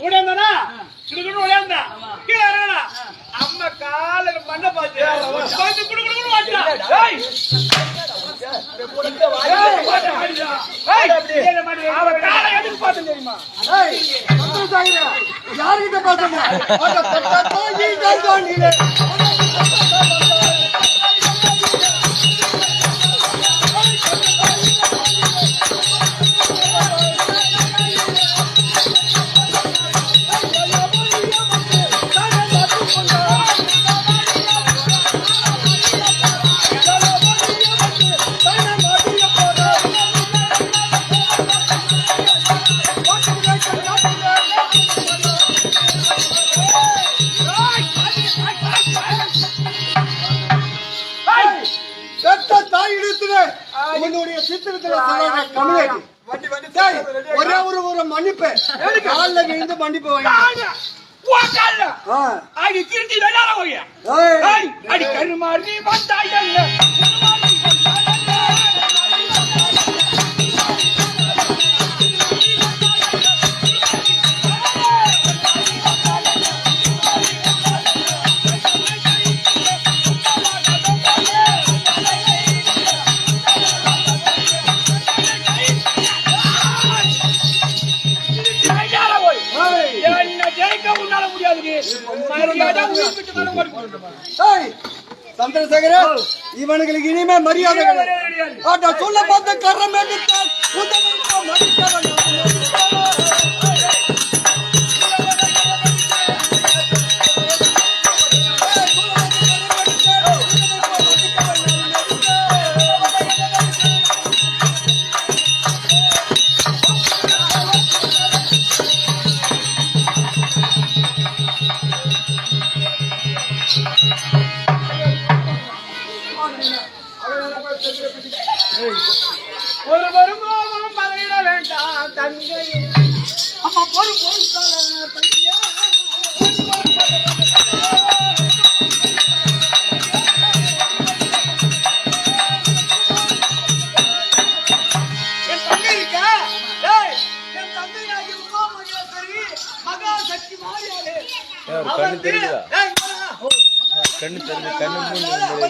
ஓடியாந்தானா? கிடுகிடுன்னு ஓடியாந்தா. கீழே இறங்குடா. அம்மா காலையில குடு குடு குடு காலை எதுக்கு தெரியுமா? பக்கத்தோ ஈட்டோ மன்னிப்பு வாங்கி காலை. உன் கால்ல. ஆ. அடி திருட்டி விளையாட போய் அடி கருமாறி கருமாறி சந்திரசேகர இவனுங்களுக்கு இனிமே மரியாதை சொல்ல பார்த்த கரம் எடுத்தால் மதிக்க வேண்டாம்.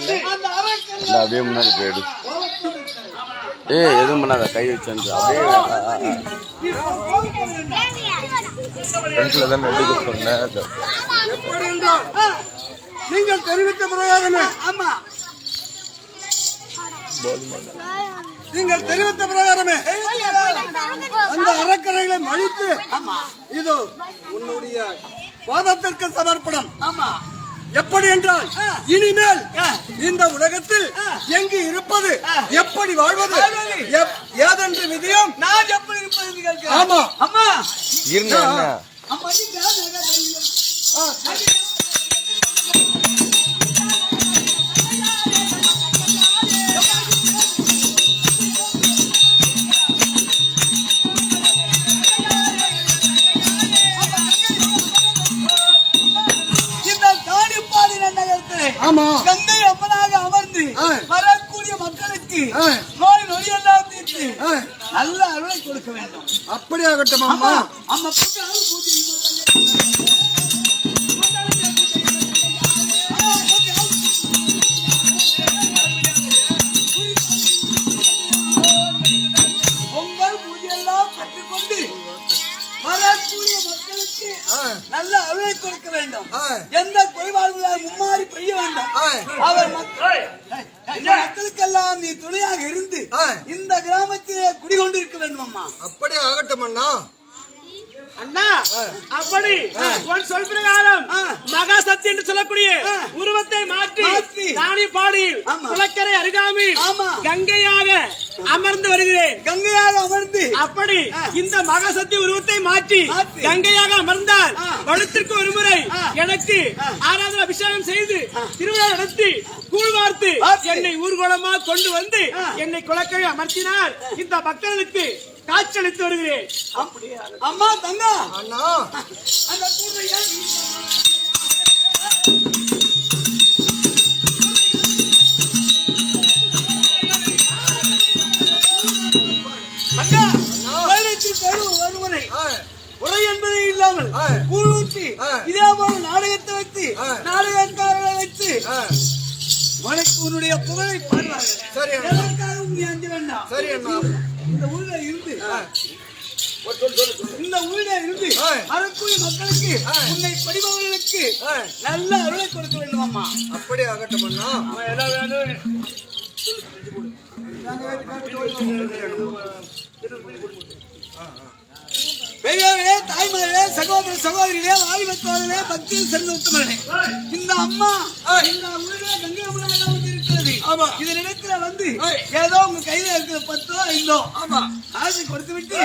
இல்ல அப்படியே முன்னாடி போயிடு. ஏய் எதுவும் பண்ணாத கை வச்சு அப்படியே ஃப்ரண்ட்ல தான் எடுக்க சொன்னேன் நீங்கள் தெரிவித்த பிரகாரமே ஆமா. நீங்கள் தெரிவித்த பிரகாரமே அந்த அறக்கரைகளை மழித்து இது உன்னுடைய பாதத்திற்கு சமர்ப்பணம். ஆமா. எப்படி என்றால் இனிமேல் இந்த உலகத்தில் எங்கு இருப்பது எப்படி வாழ்வது எப்- ஏதென்று விதியும் நான் எப்படி இருப்பது. ஆமா. அம்மா. ஆமா கங்கை அம்மனாக அமர்ந்து. வரக்கூடிய மக்களுக்கு. நோய் நொடியெல்லாம் தீர்த்து ஆ, நல்ல அருளை கொடுக்க வேண்டும் அப்படியாகட்டும் அம்மா அம்மா பூஜை வேண்டும். எந்த குறைபாடுகளால் மும்மாறி பெய்ய வேண்டும். அவர் மக்களுக்கெல்லாம் நீ துணையாக இருந்து. இந்த கிராமத்திலே குடிகொண்டிருக்க வேண்டும் அம்மா அப்படியே ஆகட்டும் அண்ணா அண்ணா அப்படி உன் சொல் பிரகாரம் மகா சக்தி என்று சொல்லக்கூடிய உருவத்தை மாற்றி. ராணி பாடி ஆமா. குளக்கரை அருகாமையில் ஆமா. கங்கையாக அமர்ந்து வருகிறேன் கங்கையாக அமர்ந்து அப்படி இந்த மகாசக்தி உருவத்தை மாற்றி. கங்கையாக அமர்ந்தால். வருடத்திற்கு ஒரு முறை. எனக்கு ஆராதனை அபிஷேகம் செய்து திருவிழா நடத்தி கூழ் வார்த்து வார்த்து. என்னை ஊர்வலமா கொண்டு வந்து. என்னை குளக்கரை அமர்த்தினார் இந்த மக்களுக்கு காட்சியளித்து வருகிறேன். அம்மா தங்கா. அண்ணா. அந்த ஒருவரை. உரை என்பதே இல்லாமல் கூழ் ஊற்றி இதே போல நாடகத்தை வைத்து நாடகக்காரரை வைத்து உனக்கு உன்னுடைய புகழை பாடுவார்கள். சரி நீ அஞ்ச வேண்டாம்? சரி அண்ணா. இந்த ஊர்ல இருந்து இந்த ஊரில இருந்து அறக்குறி மக்களுக்கு உன்னை படிபவர்களுக்கு நல்ல அருளை கொடுக்க வேண்டும் அம்மா அப்படி ஆகட்டும் அண்ணா. பெரியவர்களே தாய்மார்களே சகோதர சகோதரிகளே வாலிபத்தோர்களே பக்தியில் சிறந்த உத்தமர்களே. இந்த அம்மா இந்த ஊரில் கங்கை ஆமா. இந்த இடத்துல வந்து ஏதோ உங்க கையில இருக்கிற பத்தோ ஐந்தோ ஆமா. காசு கொடுத்து விட்டு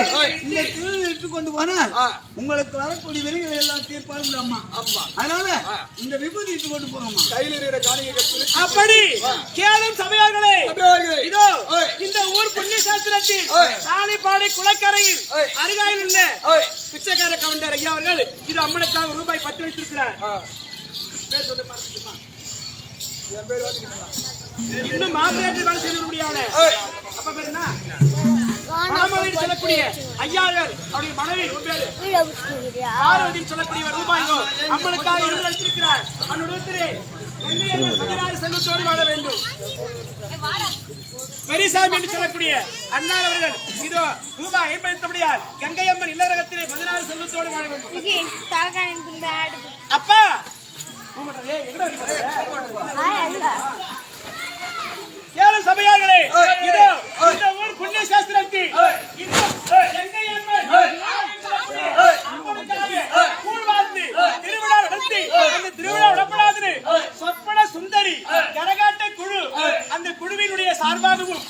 இந்த திருவிழா கொண்டு போனால் உங்களுக்கு வரக்கூடிய விலைகளை எல்லாம் தீர்ப்பார்கள் அம்மா. ஆமா. அதனால இந்த விபூதி இட்டு கொண்டு போறோம்மா கையில் இருக்கிற கட்டு அப்படி கேளும் சபையார்களே. இதோ இந்த ஊர் புண்ணிய சாஸ்திரத்தில் சாணிப்பாடி குளக்கரையில் அருகாயில் உள்ள பிச்சைக்கார கவுண்டர் ஐயா அவர்கள் இது அம்மனுக்காக ரூபாய் பத்து வைத்திருக்கிறார் பேர் சொல்ல மறந்துட்டேன்ப்பா. இன்னும் மாப்பிள்ளையாட்டு வேலை செய்ய முடியாது. அப்ப பேர் என்ன? சொல்லக்கூடிய ஐயார்கள் அவருடைய மனைவி உன் பேரு? பார்வதின்னு சொல்லக்கூடிய ரூபாயோ? அம்மனுக்காக இருந்து வைத்திருக்கிறார் அன்னுடைய பதினாறு செல்வத்தோடு வாழ வேண்டும். பெரியசாமி என்று சொல்லக்கூடிய அண்ணார் அவர்கள் இதோ ரூபாய் ஐம்பத்தபடியால் கங்கை அம்மன் இல்லறகத்திலே பதினாறு செல்வத்தோடு வாழ வேண்டும். அப்பா? ஏழு சபையார்களே? இதோ இந்த ஊர் புண்ணிய இந்த வாழ்த்து திருவிழா நடத்தி அந்த திருவிழா சொற்பன சுந்தரி கரகாட்ட குழு அந்த குழுவினுடைய சார்பாகவும்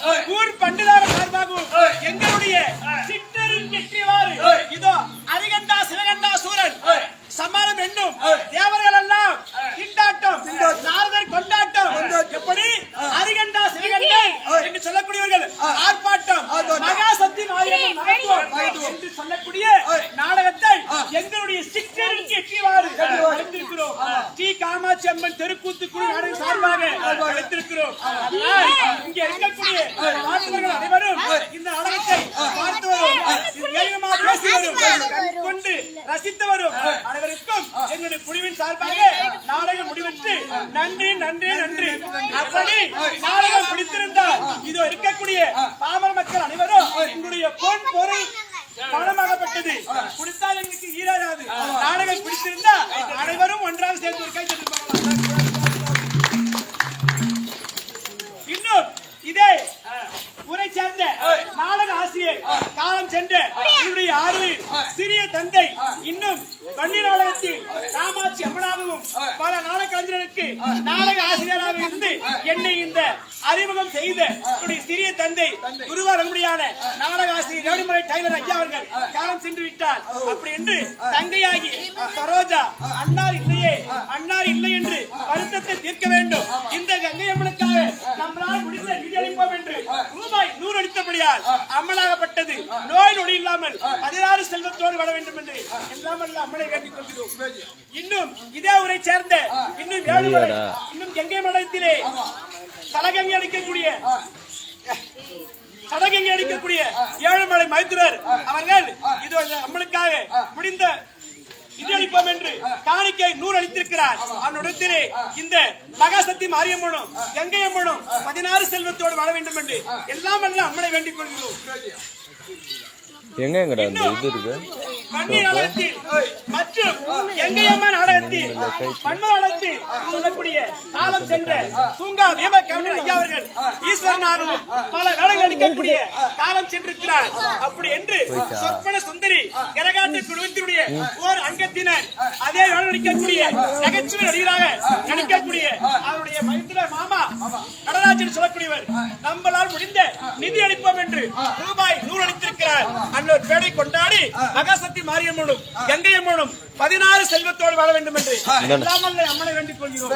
அனைவரும் இந்த நாடகத்தை பார்த்து வரும். வேகமாக பேசி வரும். கண் கொண்டு ரசித்து வரும். அனைவருக்கும் எங்களுடைய குழுவின் சார்பாக நாடகம் முடிவெற்று நன்றி நன்றி நன்றி. அப்படி நாடகம் பிடித்திருந்தால் இதோ இருக்கக்கூடிய பாமர மக்கள் அனைவரும் எங்களுடைய பொன் பொருள் பணமாகப்பட்டது. கொடுத்தால் எங்களுக்கு ஈராது நாடகம் பிடித்திருந்தா அனைவரும் ஒன்றாக சேர்ந்து ஒரு கை ஊரை சேர்ந்த நாடக ஆசிரியர் காலம் சென்ற என்னுடைய ஆர்வலில் சிறிய தந்தை இன்னும் வன்னி நாடகத்தில் காமாட்சி அம்மனாகவும் பல நாடக கலைஞர்களுக்கு நாடக ஆசிரியராக இருந்து என்னை இந்த அறிமுகம் செய்த என்னுடைய சிறிய தந்தை குருவார் அன்புடையான நாடக ஆசிரியர் ரவுடிமலை டைலர் ஐயா அவர்கள் காலம் சென்று விட்டார். அப்படி என்று தங்கையாகி சரோஜா அன்னார் இல்லையே அன்னார் இல்லை என்று வருத்தத்தை தீர்க்க வேண்டும். இந்த கங்கை அம்மனுக்காக நம்மளால் முடிந்த நிதி அளிப்போம் என்று ரூபாய் நூறு அளித்தபடியால் அம்மனாகப்பட்டது நோய் நொடி இல்லாமல் பதினாறு செல்வத்தோடு வர வேண்டும் என்று அம்மனை வேண்டிக் கொள்கிறோம். இன்னும் இதே ஊரை சேர்ந்த இன்னும் ஏழுமலை இன்னும் கங்கை மண்டலத்திலே தலகங்கை அளிக்கக்கூடிய சடகங்கை அடிக்கக்கூடிய ஏழுமலை மைத்துரர் அவர்கள் இது அம்மனுக்காக முடிந்த இது அளிப்போம் என்று காணிக்கை நூறு அளித்திருக்கிறார் அவனுடத்திலே இந்த மகாசக்தி மாரியம்மனும் கங்கை அம்மனும் பதினாறு செல்வத்தோடு வாழ வேண்டும் என்று எல்லாம் அல்ல அம்மனை வேண்டிக் கொள்கிறோம். எங்க எங்கடா இந்த இது இருக்கு? மற்றும் எங்கையம்மா நாடகத்தில் சொல்லக்கூடிய காலம் சென்ற தூங்கா வீம கவுண்டர் ஐயா அவர்கள் பல வேலைகள் நடிக்கக்கூடிய காலம் சென்றிருக்கிறார். அப்படி என்று சொற்பன சுந்தரி கரகாட்ட குழுவத்தினுடைய ஓர் அங்கத்தினர் அதே நடிக்கக்கூடிய நகைச்சுவை நடிகராக நடிக்கக்கூடிய அவருடைய மைத்திர மாமா நடராஜன் சொல்லக்கூடியவர் நம்மளால் முடிந்த நிதி அளிப்போம் என்று ரூபாய் நூறு அன்னொரு பேடை கொண்டாடி மகாசக்தி மாரியம்மனும் கங்கை அம்மனும் பதினாறு செல்வத்தோடு வாழ வேண்டும் என்று அம்மனை வேண்டிக் கொள்கிறோம்.